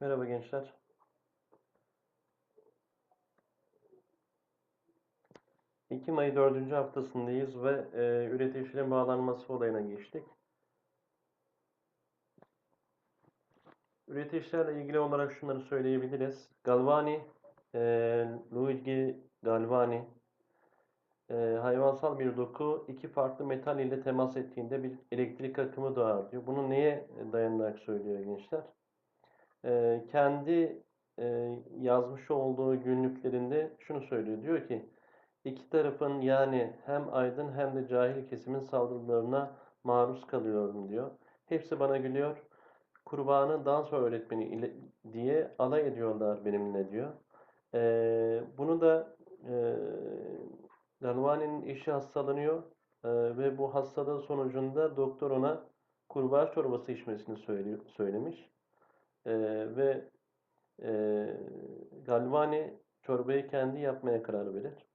Merhaba gençler. Ekim ayı dördüncü haftasındayız ve e, üreticilerin bağlanması olayına geçtik. Üreticilerle ilgili olarak şunları söyleyebiliriz. Galvani, e, Luigi Galvani, e, hayvansal bir doku iki farklı metal ile temas ettiğinde bir elektrik akımı doğar diyor. Bunu neye dayanarak söylüyor gençler? E, kendi e, yazmış olduğu günlüklerinde şunu söylüyor. Diyor ki iki tarafın yani hem aydın hem de cahil kesimin saldırılarına maruz kalıyorum diyor. Hepsi bana gülüyor. Kurbanı dans öğretmeni ile, diye alay ediyorlar benimle diyor. E, bunu da e, Galvani'nin eşi hastalanıyor e, ve bu hastalığı sonucunda doktor ona kurbağa çorbası içmesini söylüyor, söylemiş. E, ve e, Galvani çorbayı kendi yapmaya karar verir.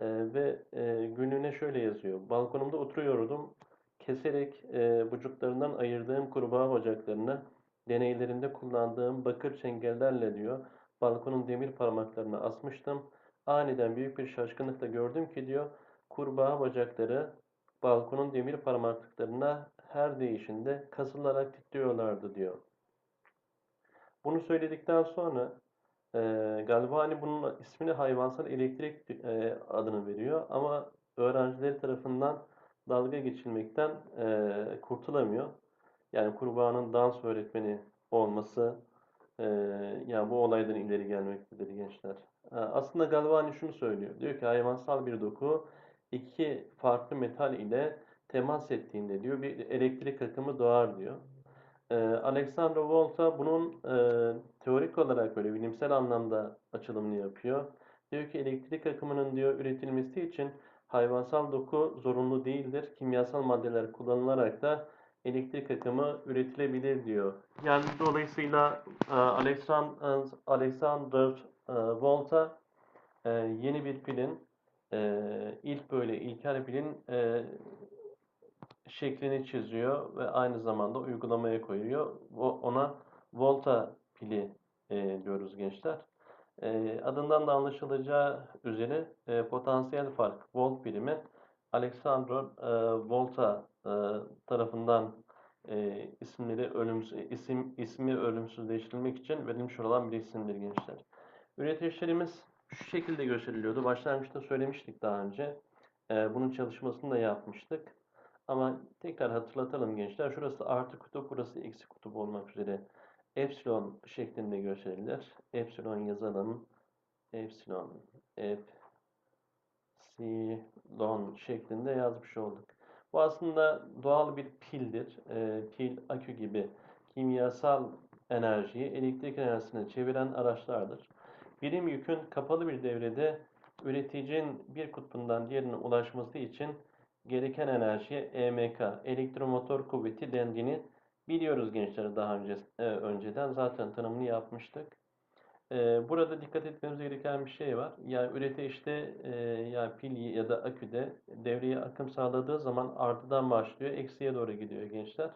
E, ve e, günlüğüne şöyle yazıyor. Balkonumda oturuyordum. Keserek e, bucuklarından ayırdığım kurbağa bacaklarını deneylerinde kullandığım bakır çengellerle diyor balkonun demir parmaklarına asmıştım. Aniden büyük bir şaşkınlıkla gördüm ki diyor kurbağa bacakları balkonun demir parmaklıklarına her değişinde kasılarak titriyorlardı diyor. Bunu söyledikten sonra e, Galvani bunun ismini hayvansal elektrik e, adını veriyor ama öğrencileri tarafından dalga geçilmekten e, kurtulamıyor. Yani kurbağanın dans öğretmeni olması e, yani bu olaydan ileri gelmektedir gençler. E, aslında Galvani şunu söylüyor. Diyor ki hayvansal bir doku iki farklı metal ile temas ettiğinde diyor bir elektrik akımı doğar diyor. E, Alexander Volta bunun e, teorik olarak böyle bilimsel anlamda açılımını yapıyor. Diyor ki elektrik akımının diyor üretilmesi için hayvansal doku zorunlu değildir. Kimyasal maddeler kullanılarak da elektrik akımı üretilebilir diyor. Yani dolayısıyla e, Alexander, Alexander e, Volta e, yeni bir pilin ilk böyle ilkel pilin şeklini çiziyor ve aynı zamanda uygulamaya koyuyor. Ona Volta pili diyoruz gençler. Adından da anlaşılacağı üzere potansiyel fark volt birimi Alexander Volta tarafından isimleri ölümsüz, isim ismi ölümsüzleştirilmek için verilmiş olan bir isimdir gençler. Üreticilerimiz şu şekilde gösteriliyordu. Başlangıçta söylemiştik daha önce. Bunun çalışmasını da yapmıştık. Ama tekrar hatırlatalım gençler. Şurası artı kutup, burası eksi kutup olmak üzere epsilon şeklinde gösterilir. Epsilon yazalım. Epsilon, epsilon şeklinde yazmış olduk. Bu aslında doğal bir pildir. E, pil, akü gibi kimyasal enerjiyi elektrik enerjisine çeviren araçlardır. Birim yükün kapalı bir devrede üreticinin bir kutbundan diğerine ulaşması için gereken enerjiye EMK, elektromotor kuvveti dendiğini biliyoruz gençler daha önce e, önceden zaten tanımını yapmıştık. E, burada dikkat etmemiz gereken bir şey var. Yani üretişte e, yani pil ya da aküde devreye akım sağladığı zaman artıdan başlıyor, eksiye doğru gidiyor gençler.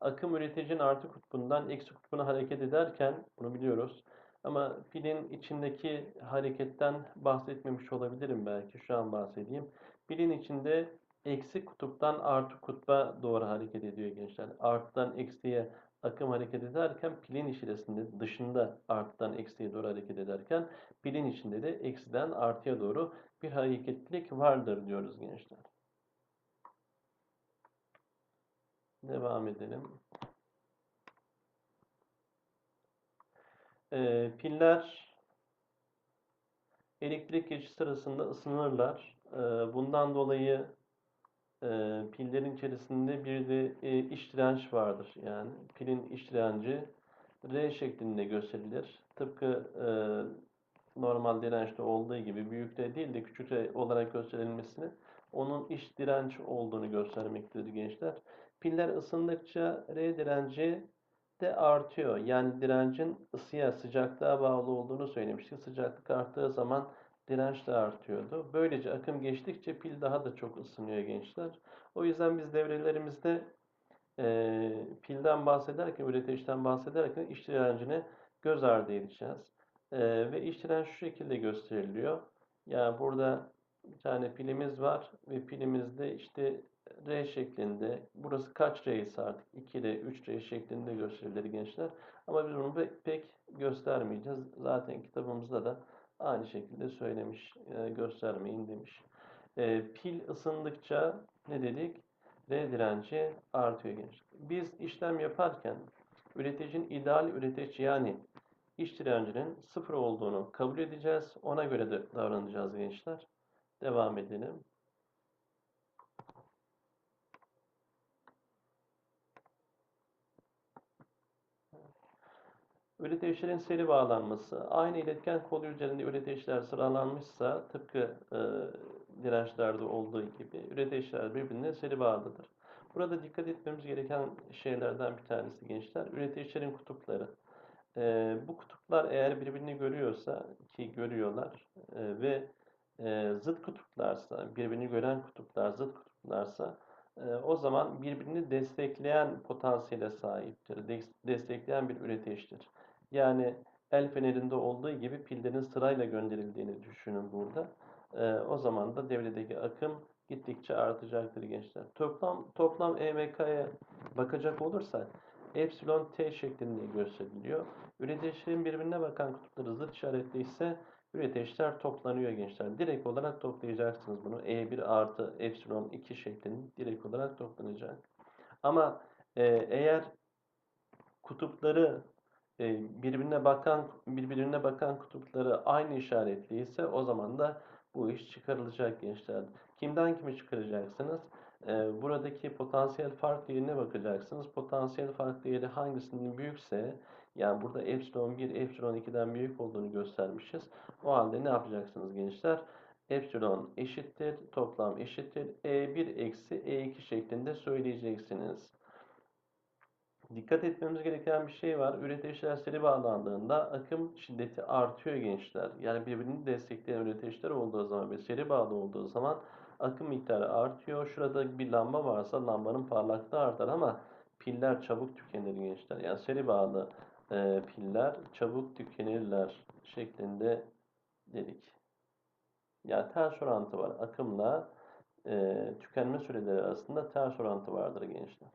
Akım üreticinin artı kutbundan eksi kutbuna hareket ederken bunu biliyoruz. Ama pilin içindeki hareketten bahsetmemiş olabilirim belki. Şu an bahsedeyim. Pilin içinde eksi kutuptan artı kutba doğru hareket ediyor gençler. Artıdan eksiye akım hareket ederken pilin içerisinde dışında artıdan eksiye doğru hareket ederken pilin içinde de eksiden artıya doğru bir hareketlilik vardır diyoruz gençler. Devam edelim. Ee, piller elektrik geçiş sırasında ısınırlar. Ee, bundan dolayı e, pillerin içerisinde bir de e, iç direnç vardır. Yani pilin iç direnci R şeklinde gösterilir. Tıpkı e, normal dirençte olduğu gibi büyük R değil de küçük R olarak gösterilmesini onun iç direnç olduğunu göstermektedir gençler. Piller ısındıkça R direnci de artıyor. Yani direncin ısıya, sıcaklığa bağlı olduğunu söylemiştik. Sıcaklık arttığı zaman direnç de artıyordu. Böylece akım geçtikçe pil daha da çok ısınıyor gençler. O yüzden biz devrelerimizde e, pilden bahsederken, üreticiden bahsederken iş direncine göz ardı edeceğiz. E, ve iş direnci şu şekilde gösteriliyor. Yani burada bir tane pilimiz var ve pilimizde işte R şeklinde, burası kaç R ise artık 2R, 3R şeklinde gösterilir gençler. Ama biz bunu pek, göstermeyeceğiz. Zaten kitabımızda da aynı şekilde söylemiş, e, göstermeyin demiş. E, pil ısındıkça ne dedik? R direnci artıyor gençler. Biz işlem yaparken üreticinin ideal üretici yani iş direncinin sıfır olduğunu kabul edeceğiz. Ona göre de davranacağız gençler. Devam edelim. Üreticilerin seri bağlanması. Aynı iletken kolu üzerinde üreticiler sıralanmışsa tıpkı e, dirençlerde olduğu gibi üreticiler birbirine seri bağlıdır. Burada dikkat etmemiz gereken şeylerden bir tanesi gençler. Üreticilerin kutupları. E, bu kutuplar eğer birbirini görüyorsa ki görüyorlar e, ve e, zıt kutuplarsa, birbirini gören kutuplar zıt kutuplarsa o zaman birbirini destekleyen potansiyele sahiptir. Des destekleyen bir üreticidir. Yani el fenerinde olduğu gibi pillerin sırayla gönderildiğini düşünün burada. E, o zaman da devredeki akım gittikçe artacaktır gençler. Toplam toplam EMK'ya bakacak olursak epsilon t şeklinde gösteriliyor. Üreticilerin birbirine bakan kutupları zıt işaretli ise üreticiler toplanıyor gençler. Direkt olarak toplayacaksınız bunu. E1 artı epsilon 2 şeklinde direkt olarak toplanacak. Ama e, eğer kutupları e, birbirine bakan birbirine bakan kutupları aynı işaretliyse o zaman da bu iş çıkarılacak gençler. Kimden kimi çıkaracaksınız? E, buradaki potansiyel fark değerine bakacaksınız. Potansiyel fark değeri hangisinin büyükse yani burada epsilon 1 epsilon 2'den büyük olduğunu göstermişiz. O halde ne yapacaksınız gençler? Epsilon eşittir, toplam eşittir. E1 eksi E2 şeklinde söyleyeceksiniz. Dikkat etmemiz gereken bir şey var. Üreticiler seri bağlandığında akım şiddeti artıyor gençler. Yani birbirini destekleyen üreticiler olduğu zaman ve seri bağlı olduğu zaman akım miktarı artıyor. Şurada bir lamba varsa lambanın parlaklığı artar ama piller çabuk tükenir gençler. Yani seri bağlı e, piller çabuk tükenirler şeklinde dedik. Yani ters orantı var. Akımla e, tükenme süreleri arasında ters orantı vardır gençler.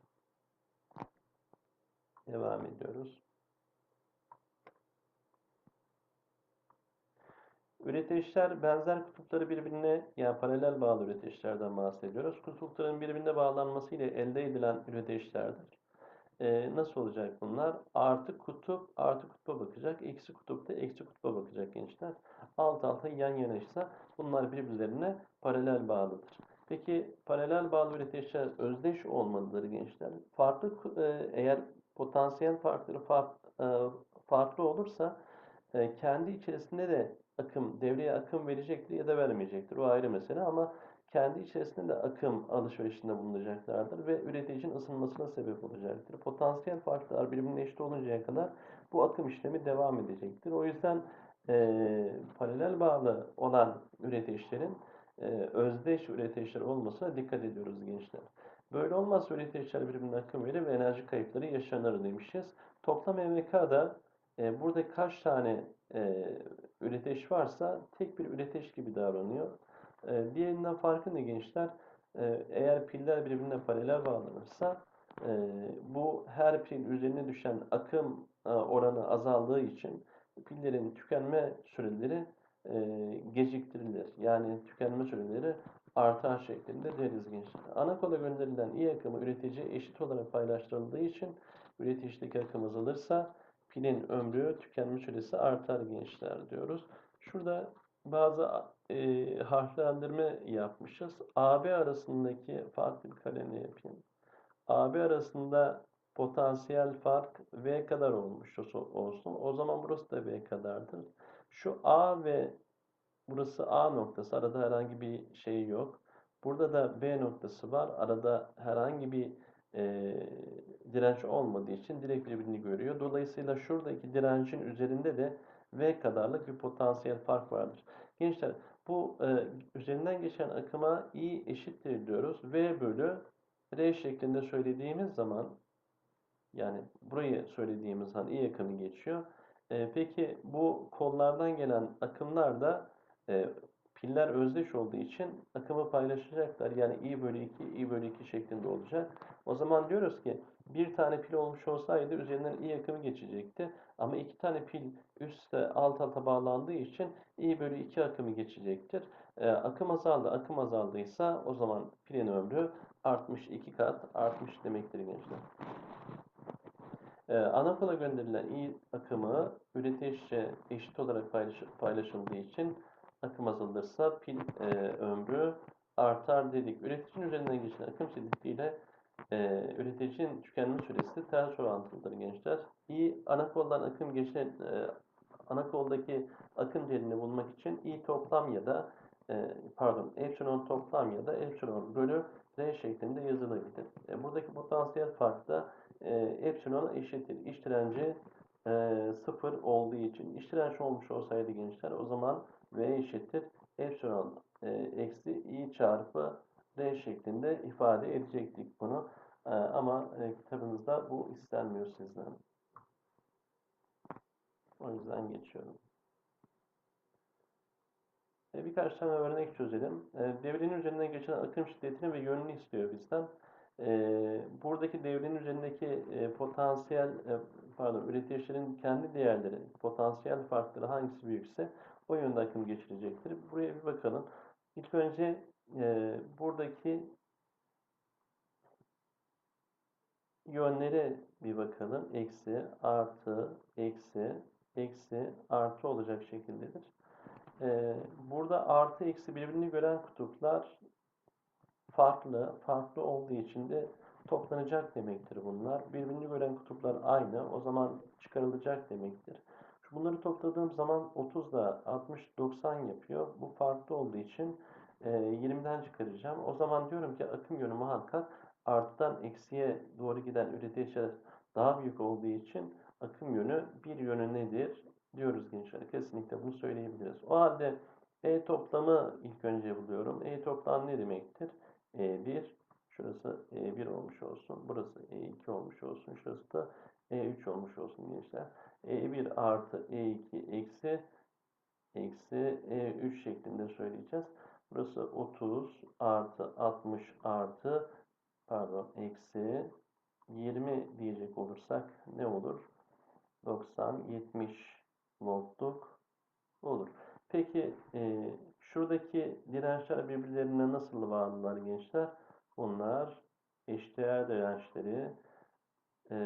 Devam ediyoruz. Üreticiler benzer kutupları birbirine yani paralel bağlı üreticilerden bahsediyoruz. Kutupların birbirine bağlanması ile elde edilen üreticilerdir. Ee, nasıl olacak bunlar? Artı kutup artı kutba bakacak. Eksi kutup da eksi kutba bakacak gençler. Alt alta yan yanaysa bunlar birbirlerine paralel bağlıdır. Peki paralel bağlı üreticiler özdeş olmalıdır gençler. Farklı e, eğer potansiyel farkları e, farklı olursa e, kendi içerisinde de akım, devreye akım verecektir ya da vermeyecektir. O ayrı mesele ama kendi içerisinde de akım alışverişinde bulunacaklardır ve üreticinin ısınmasına sebep olacaktır. Potansiyel farklar birbirine eşit oluncaya kadar bu akım işlemi devam edecektir. O yüzden e, paralel bağlı olan üreticilerin e, özdeş üreticiler olmasına dikkat ediyoruz gençler. Böyle olmazsa üreticiler birbirine akım verir ve enerji kayıpları yaşanır demişiz. Toplam EMK'da e, burada kaç tane e, üretiş varsa tek bir üretiş gibi davranıyor. E, diğerinden farkı ne gençler? E, eğer piller birbirine paralel bağlanırsa e, bu her pil üzerine düşen akım e, oranı azaldığı için pillerin tükenme süreleri e, geciktirilir. Yani tükenme süreleri artar şeklinde deriz gençler. Ana kola gönderilen iyi akımı üretici eşit olarak paylaştırıldığı için üreticideki akım azalırsa pilin ömrü tükenme süresi artar gençler diyoruz. Şurada bazı e, harflendirme yapmışız. AB arasındaki farklı bir kalemi yapayım. AB arasında potansiyel fark V kadar olmuş olsun. O zaman burası da V kadardır. Şu A ve burası A noktası. Arada herhangi bir şey yok. Burada da B noktası var. Arada herhangi bir e, direnç olmadığı için direkt birbirini görüyor. Dolayısıyla şuradaki direncin üzerinde de V kadarlık bir potansiyel fark vardır. Gençler bu e, üzerinden geçen akıma I eşittir diyoruz. V bölü R şeklinde söylediğimiz zaman yani burayı söylediğimiz an I akımı geçiyor. E, peki bu kollardan gelen akımlar da e, piller özdeş olduğu için akımı paylaşacaklar. Yani I bölü 2, I bölü 2 şeklinde olacak. O zaman diyoruz ki bir tane pil olmuş olsaydı üzerinden I akımı geçecekti. Ama iki tane pil üstte alt alta bağlandığı için I bölü 2 akımı geçecektir. E, akım azaldı. Akım azaldıysa o zaman pilin ömrü artmış iki kat artmış demektir gençler. Ee, ana kola gönderilen i akımı üreticiye eşit olarak paylaş, paylaşıldığı için akım azalırsa pil e, ömrü artar dedik. Üreticinin üzerinden geçen akım şiddetiyle e, üreticinin tükenme süresi ters orantılıdır gençler. i ana koldan akım geçen e, ana koldaki akım değerini bulmak için i toplam ya da e, pardon epsilon toplam ya da epsilon bölü R şeklinde yazılabilir. E, buradaki potansiyel fark da e, epsilona eşittir. İş direnci e, sıfır olduğu için. İş direnç olmuş olsaydı gençler o zaman V eşittir. Epsilon e, eksi i çarpı R şeklinde ifade edecektik bunu. E, ama e, kitabınızda bu istenmiyor sizden. O yüzden geçiyorum. E, birkaç tane örnek çözelim. E, devrenin üzerinden geçen akım şiddetini ve yönünü istiyor bizden. Buradaki devrenin üzerindeki potansiyel, pardon, üreticilerin kendi değerleri, potansiyel farkları hangisi büyükse o yönde akım geçirecektir. Buraya bir bakalım. İlk önce e, buradaki yönlere bir bakalım. Eksi, artı, eksi, eksi, artı olacak şekildedir. Ee, burada artı eksi birbirini gören kutuplar farklı, farklı olduğu için de toplanacak demektir bunlar. Birbirini gören kutuplar aynı, o zaman çıkarılacak demektir. Bunları topladığım zaman 30 da 60, 90 yapıyor. Bu farklı olduğu için e, 20'den çıkaracağım. O zaman diyorum ki akım yönü muhakkak arttan eksiye doğru giden üretici daha büyük olduğu için akım yönü bir yönü nedir? diyoruz gençler. Kesinlikle bunu söyleyebiliriz. O halde E toplamı ilk önce buluyorum. E toplam ne demektir? E1 şurası E1 olmuş olsun. Burası E2 olmuş olsun. Şurası da E3 olmuş olsun gençler. E1 artı E2 eksi eksi E3 şeklinde söyleyeceğiz. Burası 30 artı 60 artı pardon eksi 20 diyecek olursak ne olur? 90, 70 voltluk olur. Peki e, şuradaki dirençler birbirlerine nasıl bağlılar gençler? Bunlar eşdeğer dirençleri e,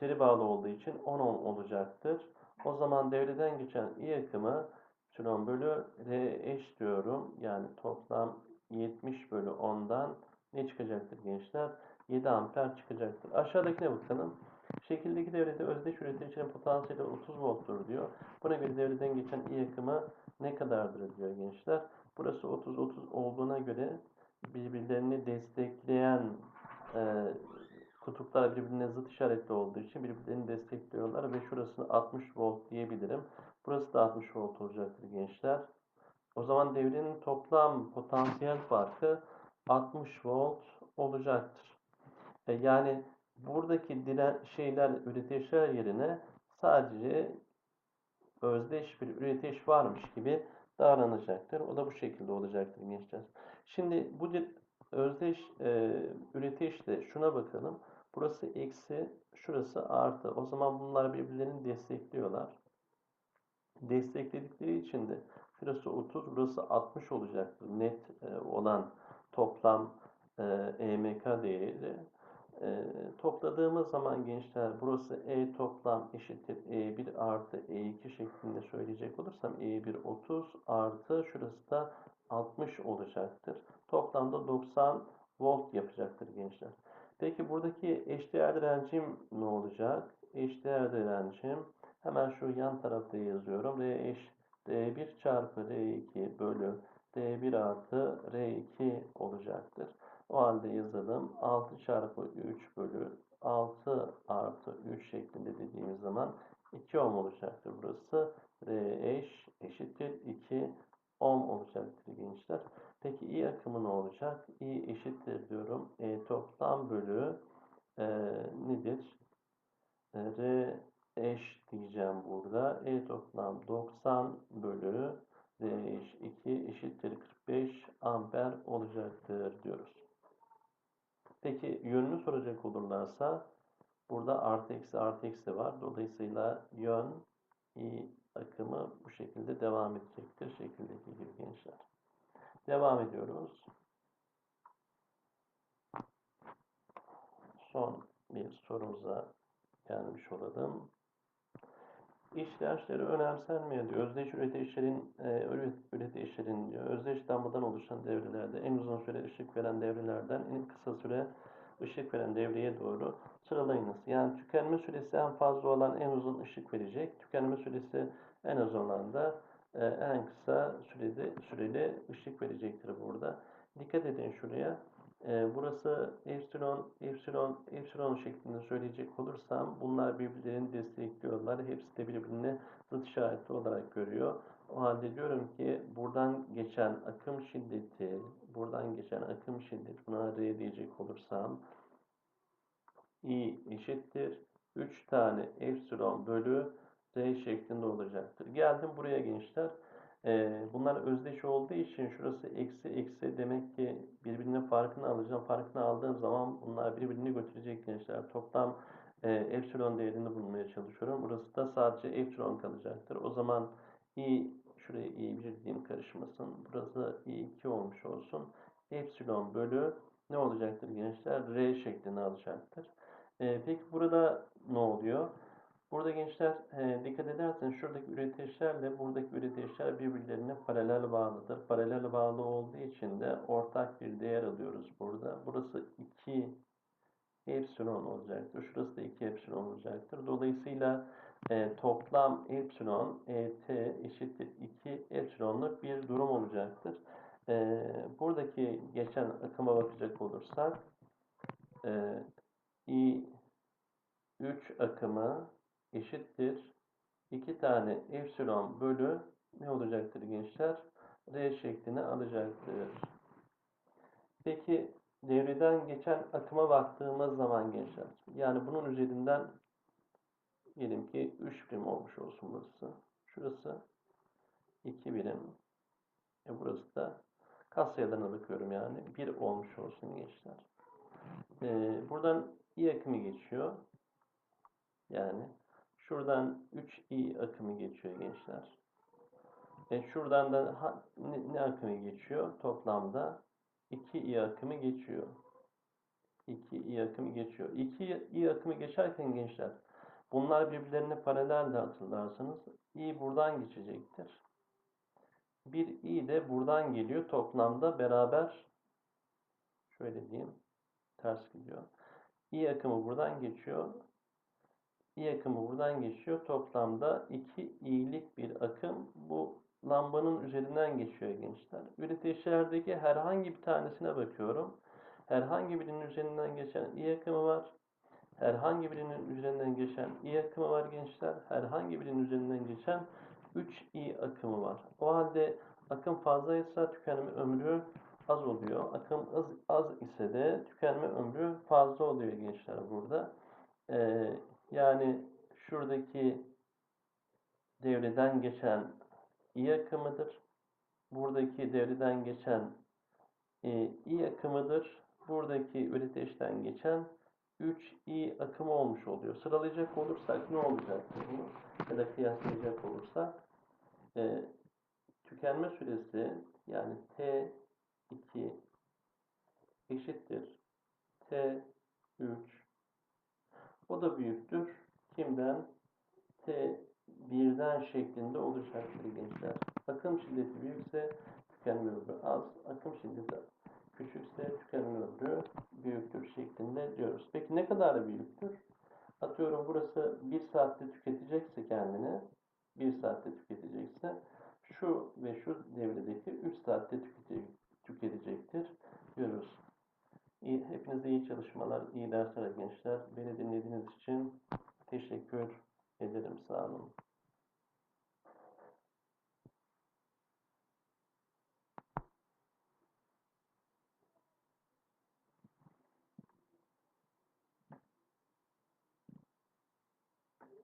seri bağlı olduğu için 10 ohm olacaktır. O zaman devreden geçen I akımı epsilon bölü R eş diyorum. Yani toplam 70 bölü 10'dan ne çıkacaktır gençler? 7 amper çıkacaktır. Aşağıdakine bakalım. Şekildeki devrede özdeş üreticinin potansiyeli 30 volttur diyor. Buna göre devreden geçen I akımı ne kadardır diyor gençler. Burası 30-30 olduğuna göre birbirlerini destekleyen e, kutuplar birbirine zıt işaretli olduğu için birbirlerini destekliyorlar ve şurasını 60 volt diyebilirim. Burası da 60 volt olacaktır gençler. O zaman devrenin toplam potansiyel farkı 60 volt olacaktır. E yani buradaki diren şeyler üreticiler yerine sadece özdeş bir üretiş varmış gibi davranacaktır. O da bu şekilde olacaktır gençler. Şimdi bu özdeş e, üretişte şuna bakalım. Burası eksi, şurası artı. O zaman bunlar birbirlerini destekliyorlar. Destekledikleri için de şurası 30, burası 60 olacaktır. Net e, olan toplam e, EMK değeri. E, topladığımız zaman gençler burası E toplam eşittir E1 artı E2 şeklinde söyleyecek olursam E1 30 artı şurası da 60 olacaktır. Toplamda 90 volt yapacaktır gençler. Peki buradaki eşdeğer direncim ne olacak? Eşdeğer direncim hemen şu yan tarafta yazıyorum. R eş D1 çarpı R2 bölü D1 artı R2 olacaktır. O halde yazalım. 6 çarpı 3 bölü 6 artı 3 şeklinde dediğimiz zaman 2 ohm olacaktır burası. R eş eşittir 2 10 olacaktır gençler. Peki i akımı ne olacak? i eşittir diyorum. E, toplam bölü e, nedir? E, R diyeceğim burada. E toplam 90 bölü R eş 2 eşittir 45 amper olacaktır diyoruz. Peki yönünü soracak olurlarsa burada artı eksi artı eksi var. Dolayısıyla yön i akımı bu şekilde devam edecektir. Şekildeki gibi gençler. Devam ediyoruz. Son bir sorumuza gelmiş olalım. İşleşleri önemsenmiyor diyor. Özdeş üretişlerin e, üretişlerin diyor. Özdeş damladan oluşan devrelerde en uzun süre ışık veren devrelerden en kısa süre ışık veren devreye doğru sıralayınız. Yani tükenme süresi en fazla olan en uzun ışık verecek. Tükenme süresi en az olan da e, en kısa sürede süreli ışık verecektir burada. Dikkat edin şuraya. E, burası epsilon, epsilon, epsilon şeklinde söyleyecek olursam bunlar birbirlerini destekliyorlar. Hepsi de birbirine zıt işareti olarak görüyor. O halde diyorum ki buradan geçen akım şiddeti, buradan geçen akım şiddeti buna R diyecek olursam I eşittir 3 tane epsilon bölü R şeklinde olacaktır. Geldim buraya gençler. Ee, bunlar özdeş olduğu için şurası eksi eksi demek ki birbirinin farkını alacağım. Farkını aldığım zaman bunlar birbirini götürecek gençler. Toplam e, epsilon değerini bulmaya çalışıyorum. Burası da sadece epsilon kalacaktır. O zaman i şuraya i1 diyeyim karışmasın. Burası i2 olmuş olsun. Epsilon bölü ne olacaktır gençler? R şeklini alacaktır. E, peki burada ne oluyor? Burada gençler e, dikkat ederseniz şuradaki üretişlerle buradaki üretişler birbirlerine paralel bağlıdır. Paralel bağlı olduğu için de ortak bir değer alıyoruz burada. Burası 2 epsilon olacaktır. Şurası da 2 epsilon olacaktır. Dolayısıyla e, toplam epsilon et eşittir 2 epsilonluk bir durum olacaktır. E, buradaki geçen akıma bakacak olursak e, i 3 akımı eşittir. 2 tane epsilon bölü ne olacaktır gençler? R şeklini alacaktır. Peki devreden geçen akıma baktığımız zaman gençler. Yani bunun üzerinden diyelim ki 3 birim olmuş olsun burası. Şurası 2 birim. E burası da katsayılarına bakıyorum yani. 1 olmuş olsun gençler. Ee, buradan i akımı geçiyor. Yani Şuradan 3i akımı geçiyor gençler. E şuradan da ha, ne, ne akımı geçiyor? Toplamda 2i akımı geçiyor. 2i akımı geçiyor. 2i akımı geçerken gençler bunlar birbirlerine paralel de hatırlarsanız i buradan geçecektir. Bir i de buradan geliyor. Toplamda beraber şöyle diyeyim ters gidiyor. i akımı buradan geçiyor. I akımı buradan geçiyor. Toplamda iki iyilik bir akım bu lambanın üzerinden geçiyor gençler. Üretişlerdeki herhangi bir tanesine bakıyorum. Herhangi birinin üzerinden geçen I akımı var. Herhangi birinin üzerinden geçen I akımı var gençler. Herhangi birinin üzerinden geçen 3 I akımı var. O halde akım fazlaysa tükenme ömrü az oluyor. Akım az, az ise de tükenme ömrü fazla oluyor gençler burada. Ee, yani şuradaki devreden geçen i akımıdır. Buradaki devreden geçen e, i akımıdır. Buradaki üreteçten geçen 3i akımı olmuş oluyor. Sıralayacak olursak ne olacak bu? Ya da kıyaslayacak olursak e, tükenme süresi yani T2 eşittir T3 o da büyüktür. Kimden? T1'den şeklinde olacaktır gençler. Akım şiddeti büyükse tükenme ömrü az. Akım şiddeti küçükse tükenme ömrü büyüktür şeklinde diyoruz. Peki ne kadar büyüktür? Atıyorum burası 1 saatte tüketecekse kendini 1 saatte tüketecekse şu ve şu devredeki 3 saatte tüketecektir Çalışmalar, iyi dersler gençler. Beni dinlediğiniz için